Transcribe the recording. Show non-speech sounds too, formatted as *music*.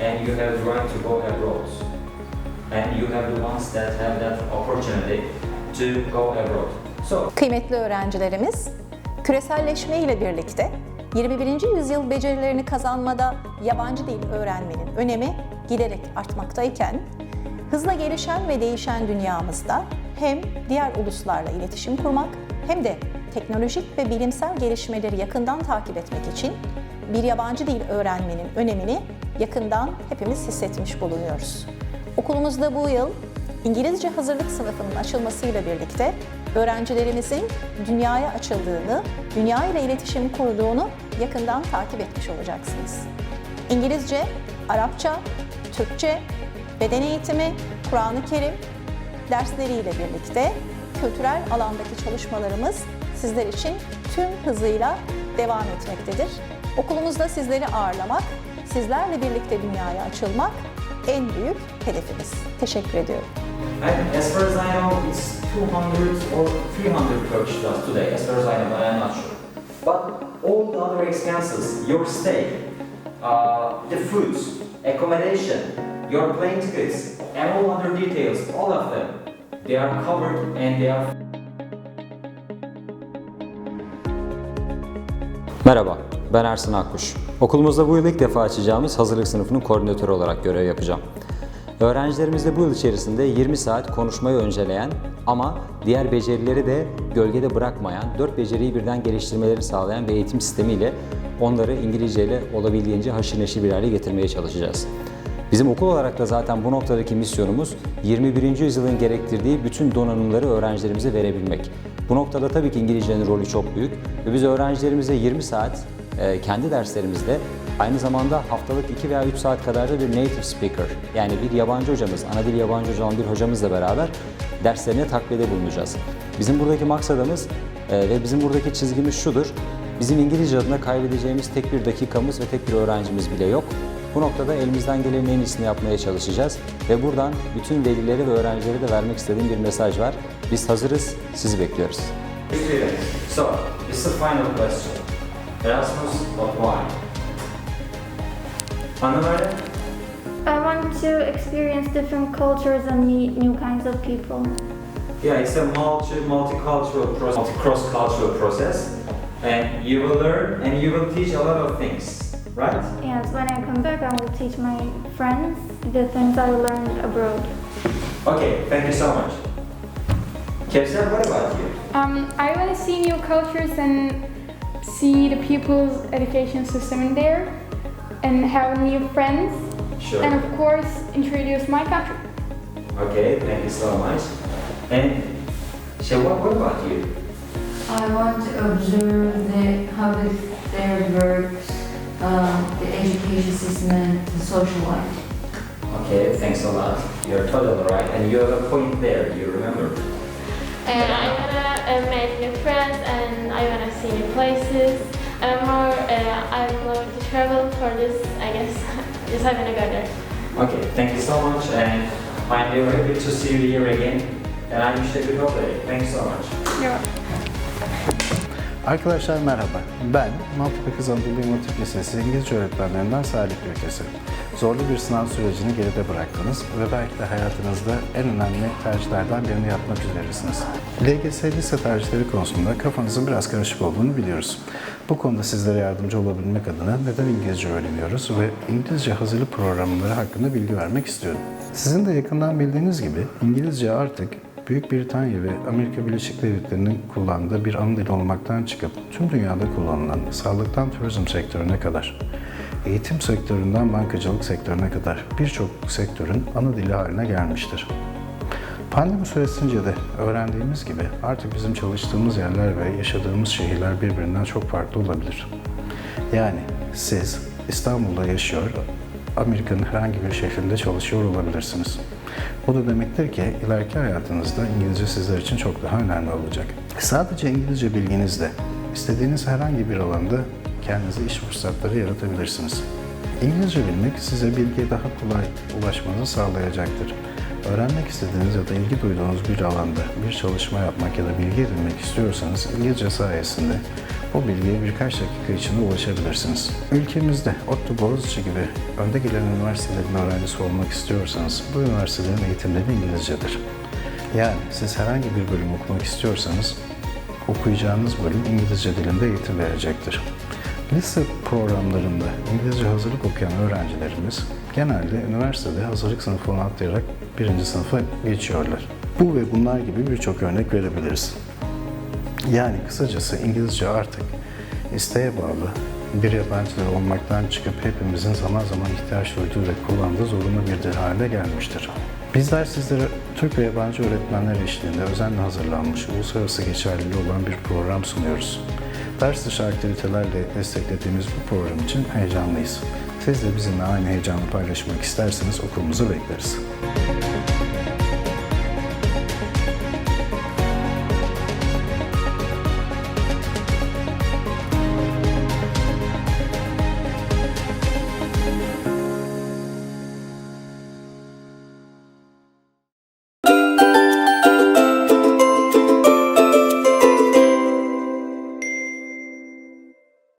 and you have the right to go abroad. And you have the ones that have that opportunity to go abroad. So, Kıymetli öğrencilerimiz, küreselleşme ile birlikte 21. yüzyıl becerilerini kazanmada yabancı dil öğrenmenin önemi giderek artmaktayken, hızla gelişen ve değişen dünyamızda hem diğer uluslarla iletişim kurmak hem de teknolojik ve bilimsel gelişmeleri yakından takip etmek için bir yabancı dil öğrenmenin önemini yakından hepimiz hissetmiş bulunuyoruz. Okulumuzda bu yıl İngilizce hazırlık sınıfının açılmasıyla birlikte öğrencilerimizin dünyaya açıldığını, dünya ile iletişim kurduğunu yakından takip etmiş olacaksınız. İngilizce, Arapça, Türkçe, beden eğitimi, Kur'an-ı Kerim dersleriyle birlikte kültürel alandaki çalışmalarımız sizler için tüm hızıyla devam etmektedir. Okulumuzda sizleri ağırlamak, sizlerle birlikte dünyaya açılmak en büyük hedefimiz. Teşekkür ediyorum. and as far as I know, it's 200 or 300 Turkish class today, as far as I know, but I'm not sure. But all the other expenses, your stay, uh, the foods, accommodation, your plane tickets, and all other details, all of them, they are covered and they are Merhaba, ben Ersin Akkuş. Okulumuzda bu yıl ilk defa açacağımız hazırlık sınıfının koordinatörü olarak görev yapacağım. Öğrencilerimizle bu yıl içerisinde 20 saat konuşmayı önceleyen ama diğer becerileri de gölgede bırakmayan, 4 beceriyi birden geliştirmelerini sağlayan bir eğitim sistemiyle onları İngilizce ile olabildiğince haşır neşir bir hale getirmeye çalışacağız. Bizim okul olarak da zaten bu noktadaki misyonumuz 21. yüzyılın gerektirdiği bütün donanımları öğrencilerimize verebilmek. Bu noktada tabii ki İngilizcenin rolü çok büyük ve biz öğrencilerimize 20 saat kendi derslerimizde aynı zamanda haftalık 2 veya 3 saat kadar da bir native speaker yani bir yabancı hocamız, ana dil yabancı hocam bir hocamızla beraber derslerine takviyede bulunacağız. Bizim buradaki maksadımız e, ve bizim buradaki çizgimiz şudur. Bizim İngilizce adına kaybedeceğimiz tek bir dakikamız ve tek bir öğrencimiz bile yok. Bu noktada elimizden gelenin en iyisini yapmaya çalışacağız ve buradan bütün velilere ve öğrencilere de vermek istediğim bir mesaj var. Biz hazırız, sizi bekliyoruz. Students. So, is the final question. Erasmus, but why? Anna Maria? I want to experience different cultures and meet new kinds of people. Yeah, it's a multi multicultural process, multi cross cultural process, and you will learn and you will teach a lot of things, right? And when I come back, I will teach my friends the things I learned abroad. Okay, thank you so much. Kevser, what about you? Um, I want to see new cultures and see the people's education system in there and have new friends Sure. and of course introduce my country. Okay, thank you so much. And Sheva, what about you? I want to observe the, how the, there works, um, the education system and the social life. Okay, thanks a lot. You're totally right, and you have a point there. You remember? And I uh, make new friends and I wanna see new places. I'm more, uh, I'm going to travel for this, I guess. *laughs* just I'm gonna go there. Okay, thank you so much, and I'm very happy to see you here again. And I wish you a good holiday. Thanks so much. Arkadaşlar merhaba. Ben Maltepe Kız Anadolu Hatip Lisesi İngilizce öğretmenlerinden Salih Gökesi. Zorlu bir sınav sürecini geride bıraktınız ve belki de hayatınızda en önemli tercihlerden birini yapmak üzeresiniz. LGS lise tercihleri konusunda kafanızın biraz karışık olduğunu biliyoruz. Bu konuda sizlere yardımcı olabilmek adına neden İngilizce öğreniyoruz ve İngilizce hazırlık programları hakkında bilgi vermek istiyorum. Sizin de yakından bildiğiniz gibi İngilizce artık Büyük Britanya ve Amerika Birleşik Devletleri'nin kullandığı bir ana dil olmaktan çıkıp tüm dünyada kullanılan sağlıktan turizm sektörüne kadar, eğitim sektöründen bankacılık sektörüne kadar birçok sektörün ana dili haline gelmiştir. Pandemi süresince de öğrendiğimiz gibi artık bizim çalıştığımız yerler ve yaşadığımız şehirler birbirinden çok farklı olabilir. Yani siz İstanbul'da yaşıyor, Amerika'nın herhangi bir şehrinde çalışıyor olabilirsiniz. Bu da demektir ki ileriki hayatınızda İngilizce sizler için çok daha önemli olacak. Sadece İngilizce bilginizle istediğiniz herhangi bir alanda kendinize iş fırsatları yaratabilirsiniz. İngilizce bilmek size bilgiye daha kolay ulaşmanızı sağlayacaktır. Öğrenmek istediğiniz ya da ilgi duyduğunuz bir alanda bir çalışma yapmak ya da bilgi edinmek istiyorsanız İngilizce sayesinde Bu bilgiye birkaç dakika içinde ulaşabilirsiniz. Ülkemizde ODTÜ Boğaziçi gibi önde gelen üniversitelerin öğrencisi olmak istiyorsanız bu üniversitelerin eğitimleri İngilizcedir. Yani siz herhangi bir bölüm okumak istiyorsanız okuyacağınız bölüm İngilizce dilinde eğitim verecektir. Lise programlarında İngilizce hazırlık okuyan öğrencilerimiz genelde üniversitede hazırlık sınıfını atlayarak birinci sınıfa geçiyorlar. Bu ve bunlar gibi birçok örnek verebiliriz. Yani kısacası İngilizce artık isteğe bağlı bir yabancı dil olmaktan çıkıp hepimizin zaman zaman ihtiyaç duyduğu ve kullandığı zorunlu bir dil haline gelmiştir. Bizler sizlere Türk ve yabancı öğretmenler eşliğinde özenle hazırlanmış, uluslararası geçerliliği olan bir program sunuyoruz. Ders dışı aktivitelerle desteklediğimiz bu program için heyecanlıyız. Siz de bizimle aynı heyecanı paylaşmak isterseniz okulumuzu bekleriz.